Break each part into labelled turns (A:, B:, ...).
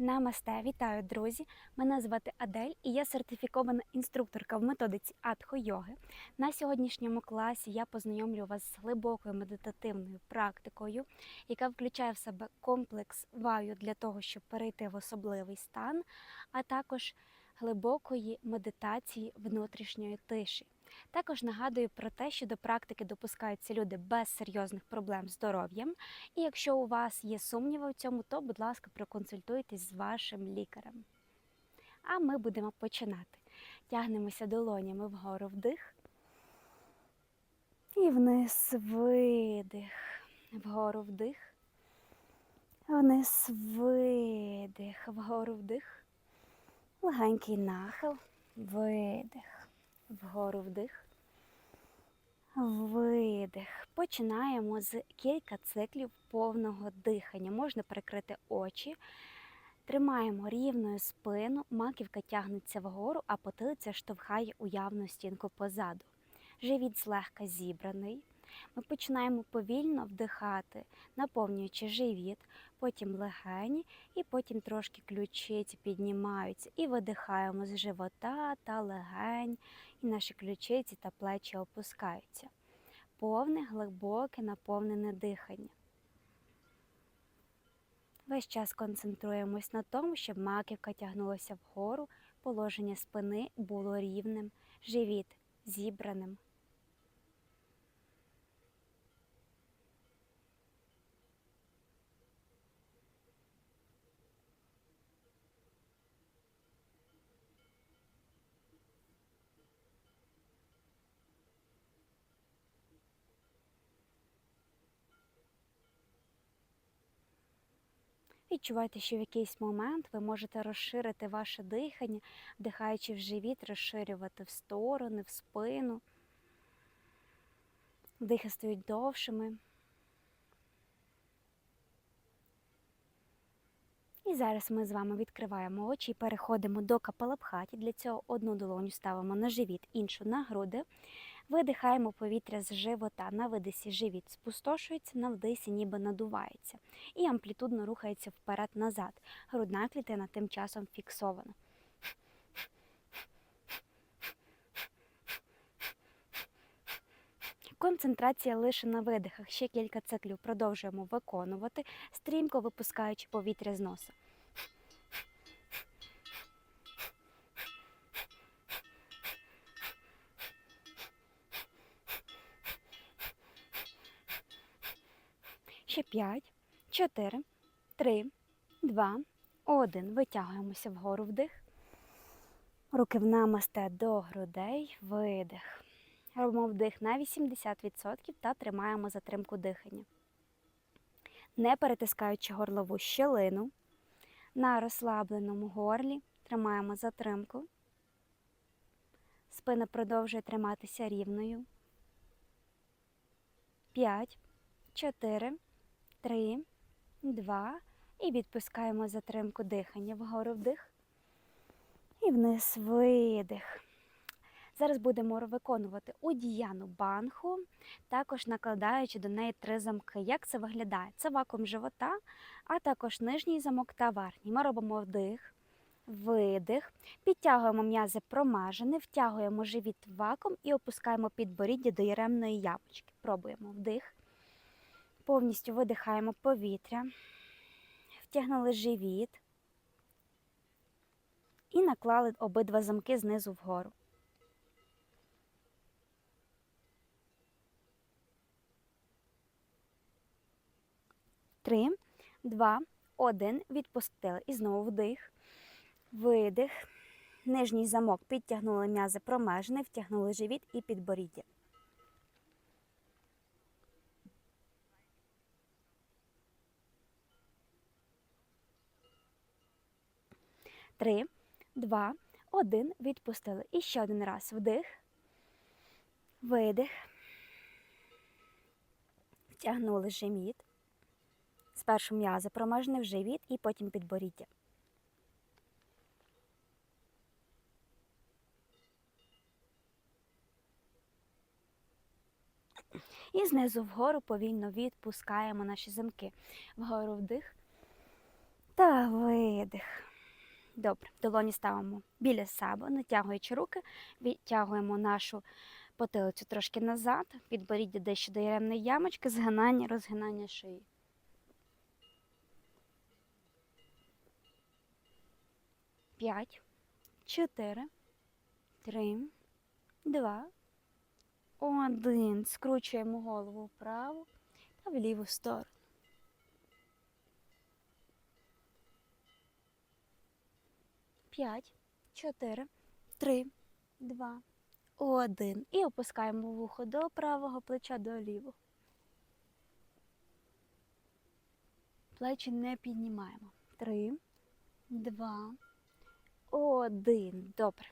A: Намасте, вітаю, друзі! Мене звати Адель і я сертифікована інструкторка в методиці атхо-йоги. На сьогоднішньому класі я познайомлю вас з глибокою медитативною практикою, яка включає в себе комплекс ваю для того, щоб перейти в особливий стан, а також глибокої медитації внутрішньої тиші. Також нагадую про те, що до практики допускаються люди без серйозних проблем з здоров'ям. І якщо у вас є сумніви в цьому, то, будь ласка, проконсультуйтесь з вашим лікарем. А ми будемо починати. Тягнемося долонями вгору вдих. І вниз видих. Вгору вдих. Вниз видих. Вгору вдих. Легенький нахил. Видих. Вгору вдих. Видих. Починаємо з кілька циклів повного дихання. Можна прикрити очі. Тримаємо рівною спину, маківка тягнеться вгору, а потилиця штовхає уявну стінку позаду. Живіт злегка зібраний. Ми починаємо повільно вдихати, наповнюючи живіт, потім легені, і потім трошки ключиці піднімаються. І видихаємо з живота та легень, і наші ключиці та плечі опускаються. Повне, глибоке, наповнене дихання. Весь час концентруємось на тому, щоб маківка тягнулася вгору, положення спини було рівним, живіт зібраним. Відчувайте, що в якийсь момент ви можете розширити ваше дихання, вдихаючи в живіт, розширювати в сторони, в спину. Вдихи стають довшими. І зараз ми з вами відкриваємо очі і переходимо до капалабхаті. Для цього одну долоню ставимо на живіт, іншу на груди. Видихаємо повітря з живота. На видисі живіт спустошується, на вдисі ніби надувається. І амплітудно рухається вперед-назад. Грудна клітина тим часом фіксована. Концентрація лише на видихах. Ще кілька циклів продовжуємо виконувати, стрімко випускаючи повітря з носа. Ще 5, 4, 3, 2, 1. Витягуємося вгору вдих. Руки в намасте до грудей. Видих. Робимо вдих на 80% та тримаємо затримку дихання. Не перетискаючи горлову щелину. На розслабленому горлі тримаємо затримку. Спина продовжує триматися рівною. 5, 4, 3, 2. І відпускаємо затримку дихання. Вгору вдих. І вниз видих. Зараз будемо виконувати удіяну банху, також накладаючи до неї три замки. Як це виглядає? Це вакуум живота, а також нижній замок та верхній. Ми робимо вдих, видих, підтягуємо м'язи промежини, втягуємо живіт вакуум і опускаємо підборіддя до яремної ямочки. Пробуємо вдих. Повністю видихаємо повітря, втягнули живіт і наклали обидва замки знизу вгору. Три, два, один. Відпустили. І знову вдих, видих. Нижній замок підтягнули м'язи промежини, втягнули живіт і підборіддя. Три, два, один. Відпустили. І ще один раз. Вдих, видих. Втягнули живіт. Спершу м'язи промежини в живіт і потім підборіддя. І знизу вгору повільно відпускаємо наші замки. Вгору вдих та видих. Добре, долоні ставимо біля себе, натягуючи руки, відтягуємо нашу потилицю трошки назад, підборіддя дещо до яремної ямочки, згинання, розгинання шиї. П'ять, чотири, три, два, один. Скручуємо голову вправо та в ліву сторону. П'ять, чотири, три, два, один. І опускаємо вухо до правого плеча до лівого. Плечі не піднімаємо. Три, два, один. Добре.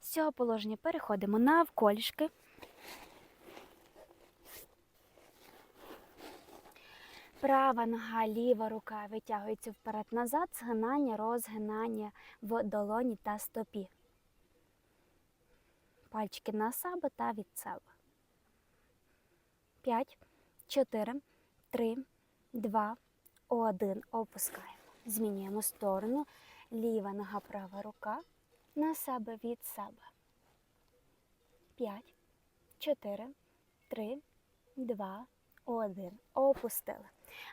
A: З цього положення переходимо навколішки. Права нога, ліва рука витягується вперед-назад, згинання, розгинання в долоні та стопі. Пальчики на себе та від себе. П'ять, чотири, три, два, один. Опускаємо. Змінюємо сторону. Ліва нога, права рука на себе від себе. П'ять, чотири, три, два, один. Опустили.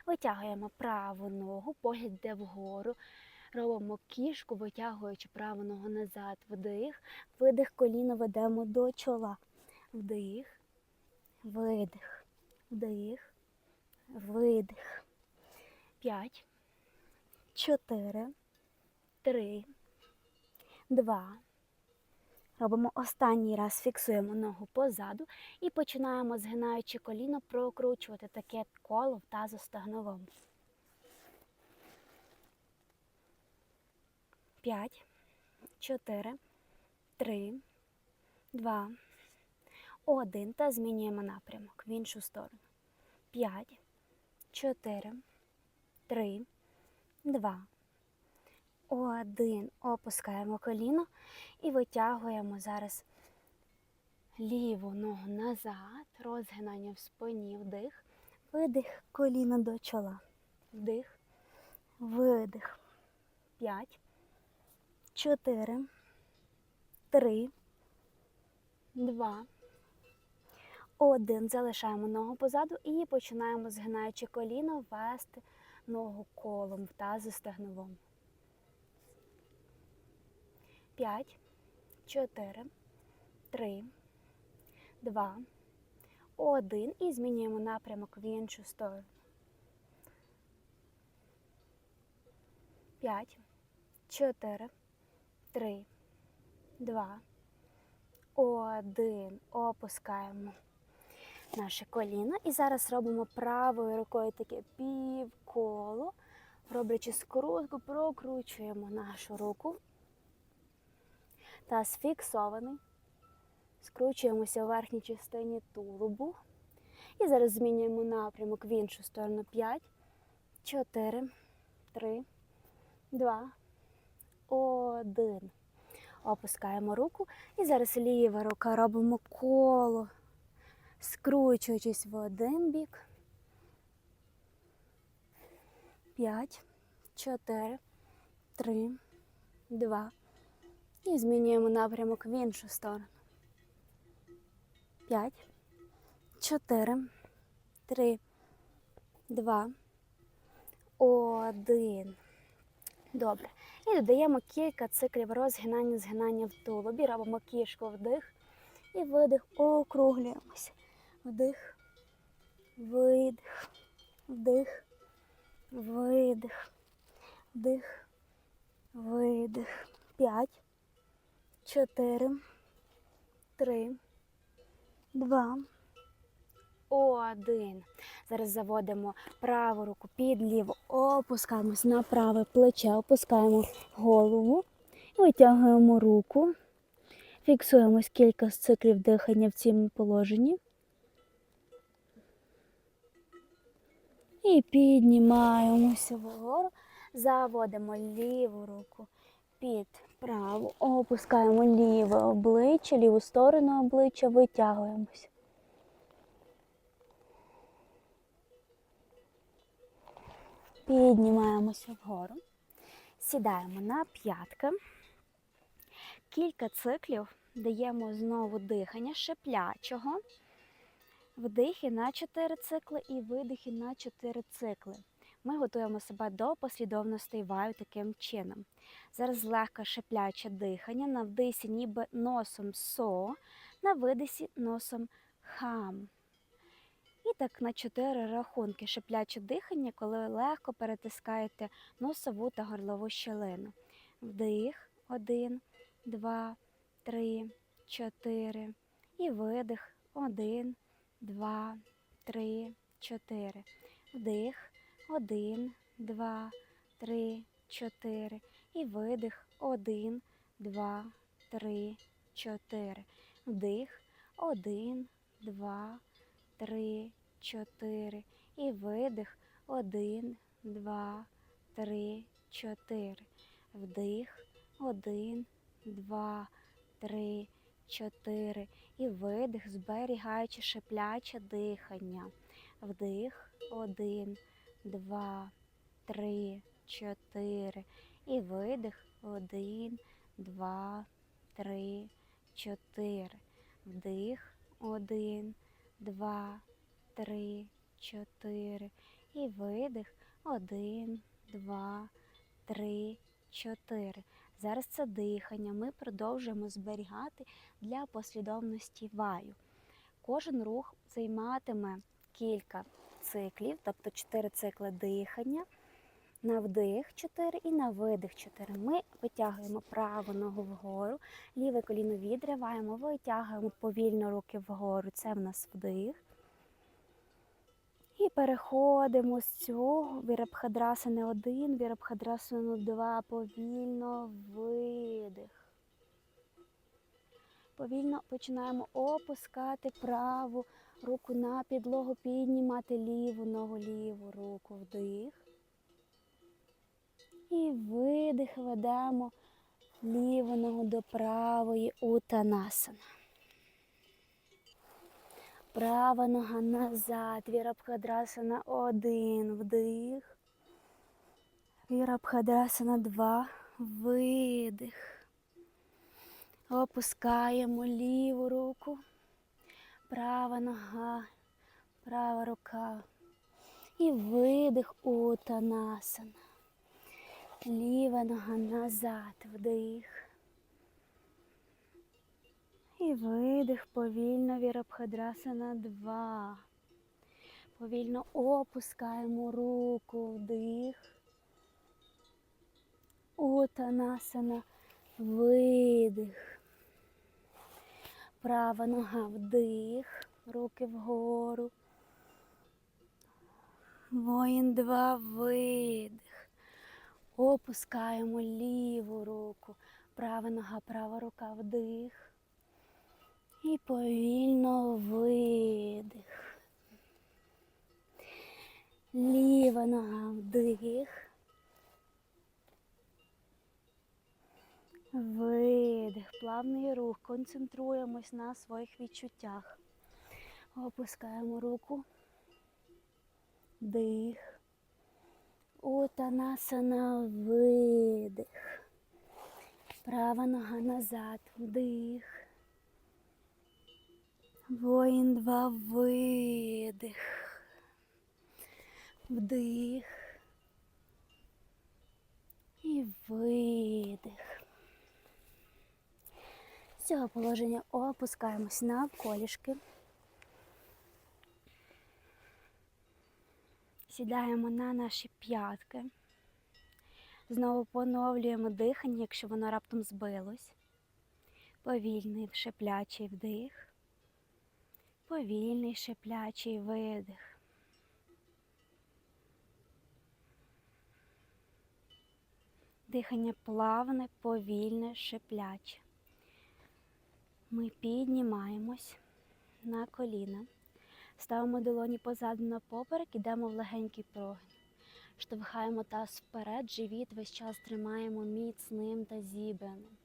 A: Витягуємо праву ногу, погляд йде вгору. Робимо кішку, витягуючи праву ногу назад. Вдих. Видих, коліно ведемо до чола. Вдих, видих, вдих, видих. П'ять, чотири, три, два. Робимо останній раз, фіксуємо ногу позаду і починаємо, згинаючи коліно, прокручувати таке коло в тазостегновому. П'ять, чотири, три, два, один. Та змінюємо напрямок в іншу сторону. П'ять, чотири, три, два, один. Опускаємо коліно і витягуємо зараз ліву ногу назад, розгинання в спині, вдих, видих, коліно до чола. Вдих, видих. П'ять, чотири, три, два, один. Залишаємо ногу позаду і починаємо, згинаючи коліно, вести ногу колом в тазостегновому. П'ять, чотири, три, два, один. І змінюємо напрямок в іншу сторону. П'ять, чотири, три, два, один. Опускаємо наше коліно. І зараз робимо правою рукою таке півколо. Роблячи скрутку, прокручуємо нашу руку. Таз фіксований. Скручуємося у верхній частині тулубу. І зараз змінюємо напрямок в іншу сторону. 5, 4, 3, 2, 1. Опускаємо руку. І зараз ліва рука робимо коло, скручуючись в один бік. 5, 4, 3, 2, і змінюємо напрямок в іншу сторону. П'ять, чотири, три, два, один. Добре. І додаємо кілька циклів розгинання, згинання в тулубі. Робимо кішку вдих і видих. Округлюємося. Вдих, видих, вдих, видих, вдих, видих. П'ять чотири, три, два, один. Зараз заводимо праву руку під ліву, опускаємось на праве плече, опускаємо голову, витягуємо руку, фіксуємось кілька циклів дихання в цьому положенні. І піднімаємося вгору, заводимо ліву руку під праву, опускаємо ліве обличчя, ліву сторону обличчя, витягуємося. Піднімаємося вгору. Сідаємо на п'ятки. Кілька циклів даємо знову дихання шиплячого. Вдихи на 4 цикли і видихи на 4 цикли. Ми готуємо себе до послідовностей ваю таким чином. Зараз легке шипляче дихання. На вдисі ніби носом со, на видисі носом хам. І так на 4 рахунки шипляче дихання, коли легко перетискаєте носову та горлову щелину. Вдих, один, два, три, чотири. І видих, один, два, три, чотири. Вдих, один, два, три, чотири. І видих, один, два, три, чотири. Вдих, один, два, три, чотири. І видих, один, два, три, чотири. Вдих, один, два, три, чотири. І видих, зберігаючи шипляче дихання. Вдих, один, два, три, чотири. І видих, один, два, три, чотири. Вдих, один, два, три, чотири. І видих, один, два, три, чотири. Зараз це дихання ми продовжуємо зберігати для послідовності ваю. Кожен рух займатиме кілька циклів, тобто 4 цикли дихання. На вдих 4 і на видих 4. Ми витягуємо праву ногу вгору, ліве коліно відриваємо, витягуємо повільно руки вгору. Це в нас вдих. І переходимо з цього вірабхадрасани 1, вірабхадрасану 2, повільно видих. Повільно починаємо опускати праву руку на підлогу, піднімати ліву ногу, ліву руку, вдих. І видих ведемо ліву ногу до правої утанасана. Права нога назад, вірабхадрасана один, вдих. Вірабхадрасана два, видих. Опускаємо ліву руку, права нога, права рука. І видих утанасана. Ліва нога назад, вдих. І видих повільно вірабхадрасана 2. Повільно опускаємо руку, вдих. Утанасана, видих. Права нога вдих, руки вгору. Воїн 2, видих. Опускаємо ліву руку. Права нога, права рука вдих. І повільно видих. Ліва нога вдих. Видих. Плавний рух. Концентруємось на своїх відчуттях. Опускаємо руку. Дих. Утанасана видих. Права нога назад. Вдих. Воїн два видих. Вдих. І видих. З цього положення опускаємось навколішки. Сідаємо на наші п'ятки. Знову поновлюємо дихання, якщо воно раптом збилось. Повільний шиплячий вдих. Повільний шиплячий видих. Дихання плавне, повільне, шипляче. Ми піднімаємось на коліна, ставимо долоні позаду на поперек, ідемо в легенький прогин. Штовхаємо таз вперед, живіт весь час тримаємо міцним та зібраним.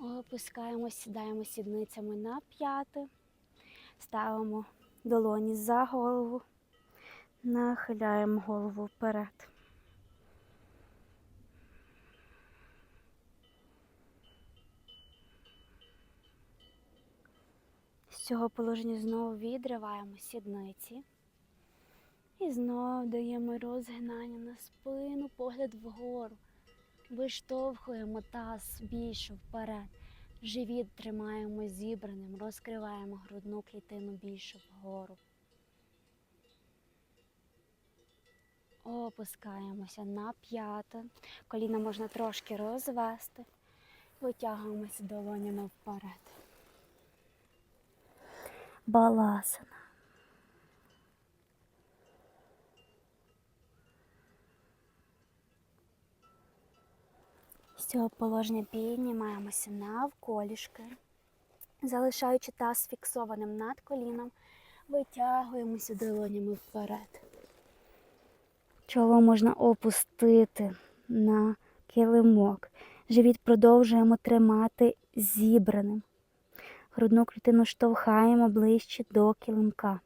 A: Опускаємо, сідаємо сідницями на п'яти, ставимо долоні за голову, Нахиляємо голову вперед. Цього положення знову відриваємо сідниці. І знову даємо розгинання на спину, погляд вгору. Виштовхуємо таз більше вперед. Живіт тримаємо зібраним, розкриваємо грудну клітину більше вгору. Опускаємося на п'яте. Коліна можна трошки розвести. Витягуємося долонями вперед. Баласана. З цього положення піднімаємося навколішки, залишаючи таз фіксованим над коліном, витягуємося долонями вперед. Чоло можна опустити на килимок. Живіт продовжуємо тримати зібраним. Грудну клітину штовхаємо ближче до килимка.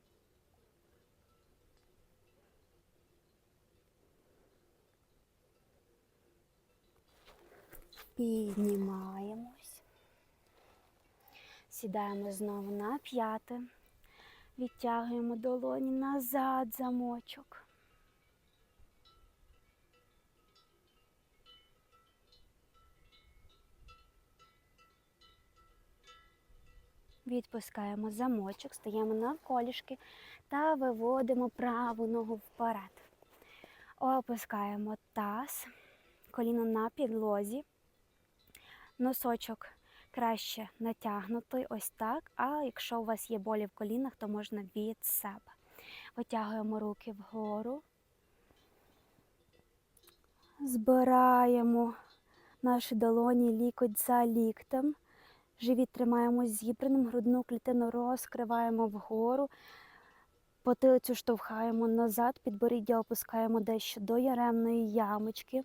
A: Піднімаємось. Сідаємо знову на п'яте. Відтягуємо долоні назад замочок. Відпускаємо замочок, стаємо навколішки та виводимо праву ногу вперед. Опускаємо таз, коліно на підлозі, носочок краще натягнутий, ось так. А якщо у вас є болі в колінах, то можна від себе. Витягуємо руки вгору, збираємо наші долоні лікоть за ліктем. Живіт тримаємо зібраним, грудну клітину розкриваємо вгору, потилицю штовхаємо назад, підборіддя опускаємо дещо до яремної ямочки.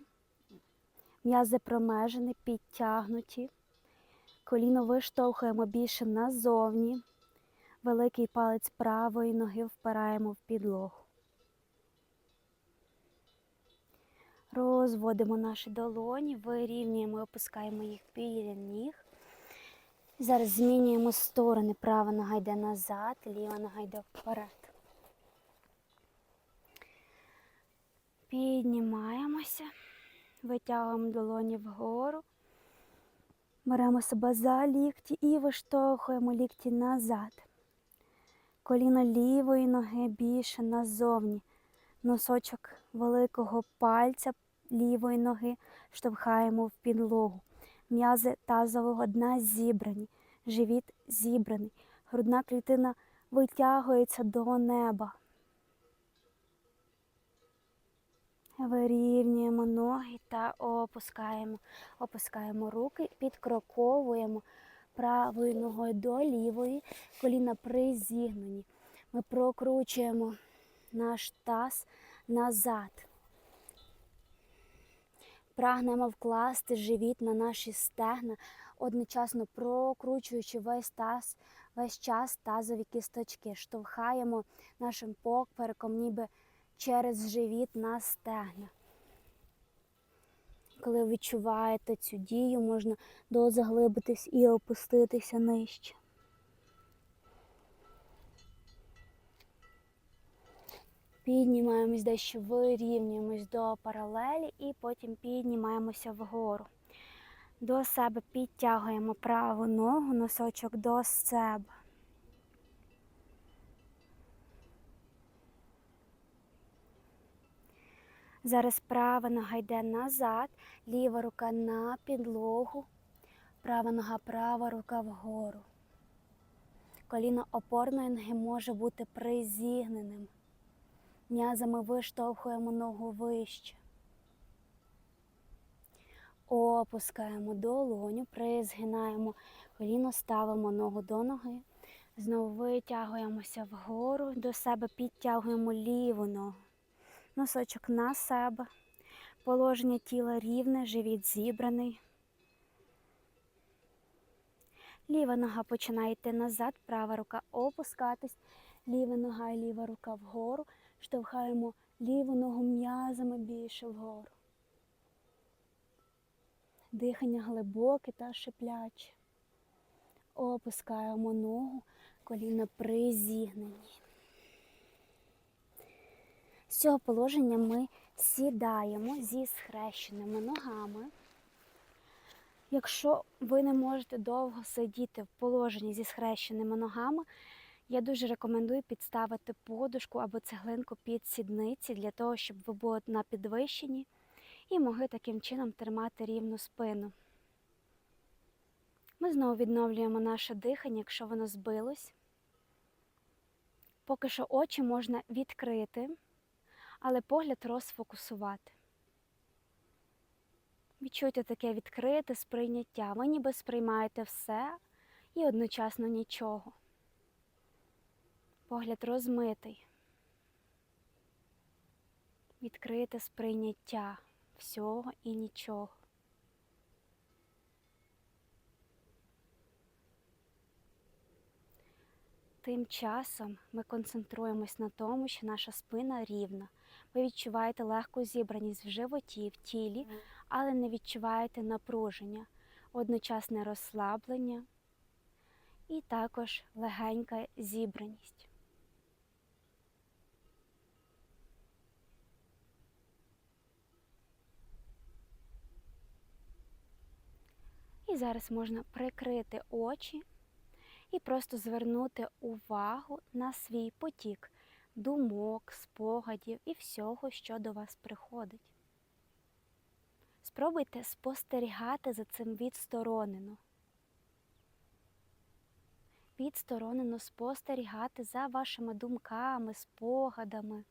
A: М'язи промежені, підтягнуті. Коліно виштовхуємо більше назовні. Великий палець правої ноги впираємо в підлогу. Розводимо наші долоні, вирівнюємо, опускаємо їх біля ніг. Зараз змінюємо сторони. Права нога йде назад, ліва нога йде вперед. Піднімаємося, витягуємо долоні вгору, беремо себе за лікті і виштовхуємо лікті назад. Коліно лівої ноги більше назовні. Носочок великого пальця лівої ноги штовхаємо в підлогу. М'язи тазового дна зібрані, живіт зібраний, грудна клітина витягується до неба. Вирівнюємо ноги та опускаємо. Опускаємо руки, підкроковуємо правою ногою до лівої, коліна призігнені. Ми прокручуємо наш таз назад. Прагнемо вкласти живіт на наші стегна, одночасно прокручуючи весь таз, весь час тазові кісточки. Штовхаємо нашим попереком ніби через живіт на стегна. Коли відчуваєте цю дію, можна дозаглибитись і опуститися нижче. Піднімаємось дещо, вирівнюємось до паралелі і потім піднімаємося вгору. До себе підтягуємо праву ногу, носочок до себе. Зараз права нога йде назад, ліва рука на підлогу, права нога, права рука вгору. Коліно опорної ноги може бути призігненим. М'язами виштовхуємо ногу вище. Опускаємо долоню, призгинаємо коліно, ставимо ногу до ноги. Знову витягуємося вгору, до себе підтягуємо ліву ногу. Носочок на себе. Положення тіла рівне, живіт зібраний. Ліва нога починає йти назад, права рука опускатись, ліва нога і ліва рука вгору. Штовхаємо ліву ногу м'язами більше вгору. Дихання глибоке та шипляче. Опускаємо ногу, коліна призігнені. З цього положення ми сідаємо зі схрещеними ногами. Якщо ви не можете довго сидіти в положенні зі схрещеними ногами, я дуже рекомендую підставити подушку або цеглинку під сідниці для того, щоб ви були на підвищенні і могли таким чином тримати рівну спину. Ми знову відновлюємо наше дихання, якщо воно збилось. Поки що очі можна відкрити, але погляд розфокусувати. Відчуйте таке відкрите сприйняття. Ви ніби сприймаєте все і одночасно нічого. Погляд розмитий. Відкрите сприйняття всього і нічого. Тим часом ми концентруємось на тому, що наша спина рівна. Ви відчуваєте легку зібраність в животі, в тілі, але не відчуваєте напруження, одночасне розслаблення і також легенька зібраність. Зараз можна прикрити очі і просто звернути увагу на свій потік думок, спогадів і всього, що до вас приходить. Спробуйте спостерігати за цим відсторонено. Відсторонено спостерігати за вашими думками, спогадами.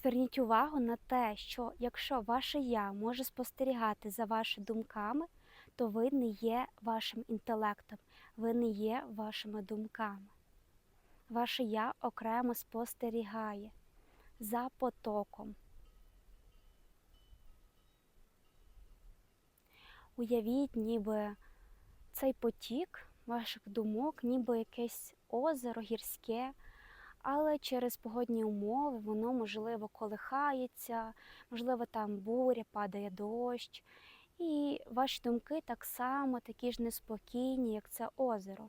A: Зверніть увагу на те, що якщо ваше я може спостерігати за вашими думками, то ви не є вашим інтелектом, ви не є вашими думками. Ваше я окремо спостерігає за потоком. Уявіть, ніби цей потік ваших думок, ніби якесь озеро гірське, але через погодні умови воно, можливо, колихається, можливо, там буря, падає дощ. І ваші думки так само такі ж неспокійні, як це озеро.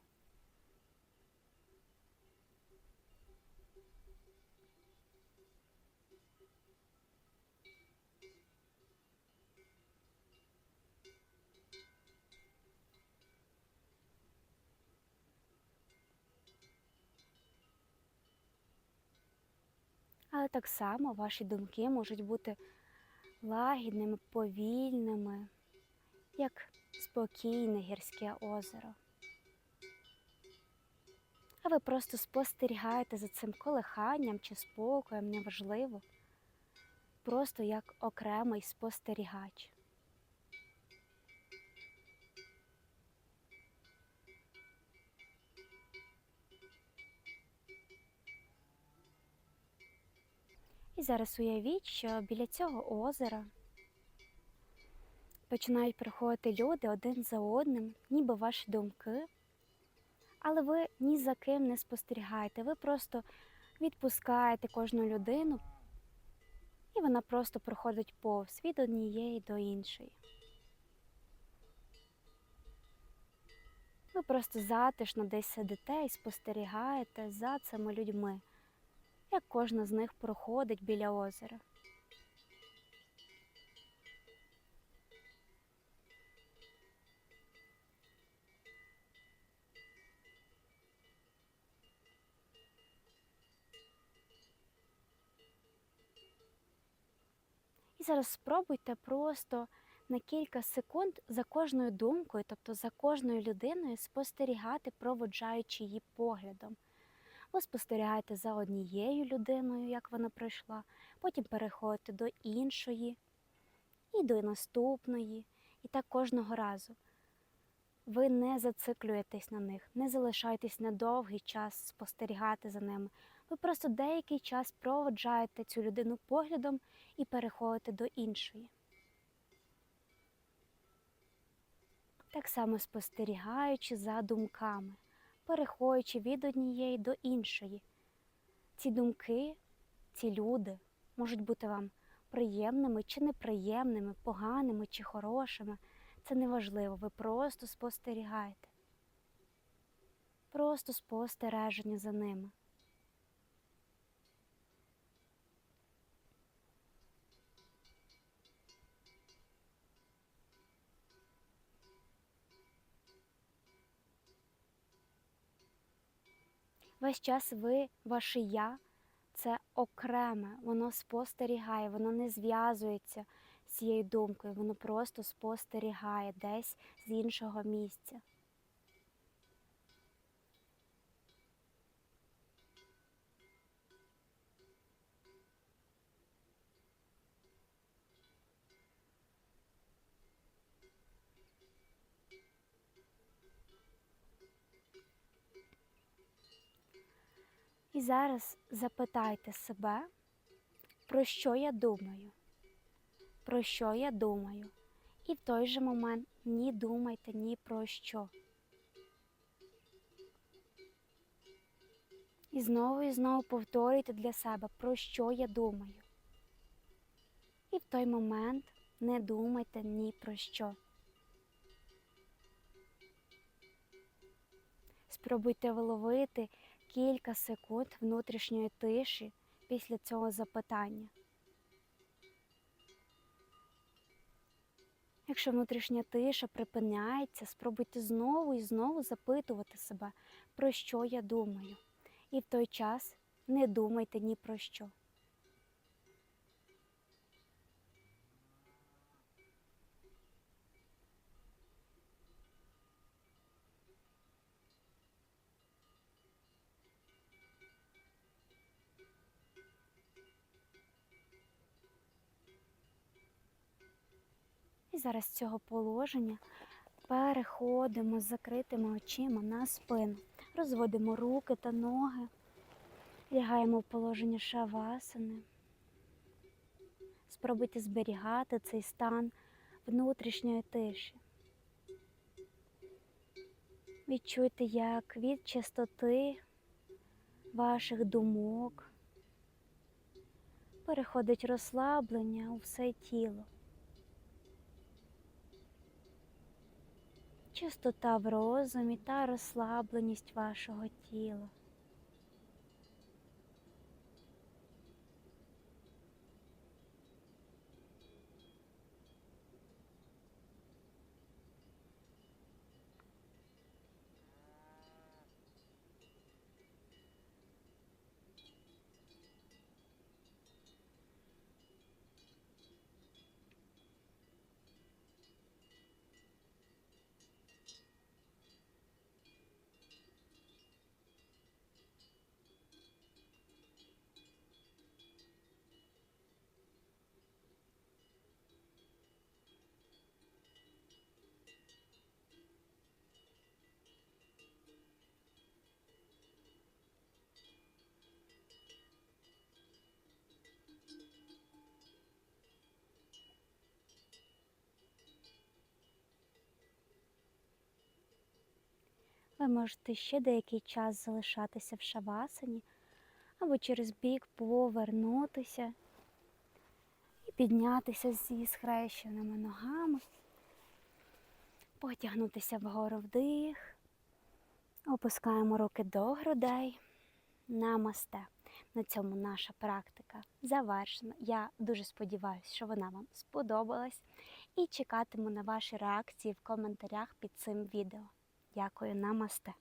A: Але так само ваші думки можуть бути лагідними, повільними, як спокійне гірське озеро. А ви просто спостерігаєте за цим колиханням чи спокоєм, неважливо, просто як окремий спостерігач. І зараз уявіть, що біля цього озера починають приходити люди один за одним, ніби ваші думки, але ви ні за ким не спостерігаєте, ви просто відпускаєте кожну людину, і вона просто проходить повз від однієї до іншої. Ви просто затишно десь сидите і спостерігаєте за цими людьми як кожна з них проходить біля озера. І зараз спробуйте просто на кілька секунд за кожною думкою, тобто за кожною людиною, спостерігати, проводжаючи її поглядом. Ви спостерігаєте за однією людиною, як вона пройшла, потім переходите до іншої і до наступної. І так кожного разу. Ви не зациклюєтесь на них, не залишайтесь на довгий час спостерігати за ними. Ви просто деякий час проводжаєте цю людину поглядом і переходите до іншої. Так само спостерігаючи за думками, переходячи від однієї до іншої. Ці думки, ці люди можуть бути вам приємними чи неприємними, поганими чи хорошими. Це не важливо, ви просто спостерігаєте. Просто спостереження за ними. Весь час ви, ваше я, це окреме, воно спостерігає, воно не зв'язується з цією думкою, воно просто спостерігає десь з іншого місця. І зараз запитайте себе, про що я думаю, про що я думаю. І в той же момент ні думайте ні про що. І знову і знову повторюйте для себе, про що я думаю. І в той момент не думайте ні про що. Спробуйте вловити кілька секунд внутрішньої тиші після цього запитання. Якщо внутрішня тиша припиняється, спробуйте знову і знову запитувати себе, про що я думаю. І в той час не думайте ні про що. Зараз з цього положення переходимо з закритими очима на спину. Розводимо руки та ноги, лягаємо в положення шавасани. Спробуйте зберігати цей стан внутрішньої тиші. Відчуйте, як від чистоти ваших думок переходить розслаблення у все тіло. Чистота в розумі та розслабленість вашого тіла. Ви можете ще деякий час залишатися в шавасані, або через бік повернутися і піднятися зі схрещеними ногами, потягнутися вгору вдих, опускаємо руки до грудей, намасте. На цьому наша практика завершена. Я дуже сподіваюся, що вона вам сподобалась і чекатиму на ваші реакції в коментарях під цим відео. Дякую, намасте.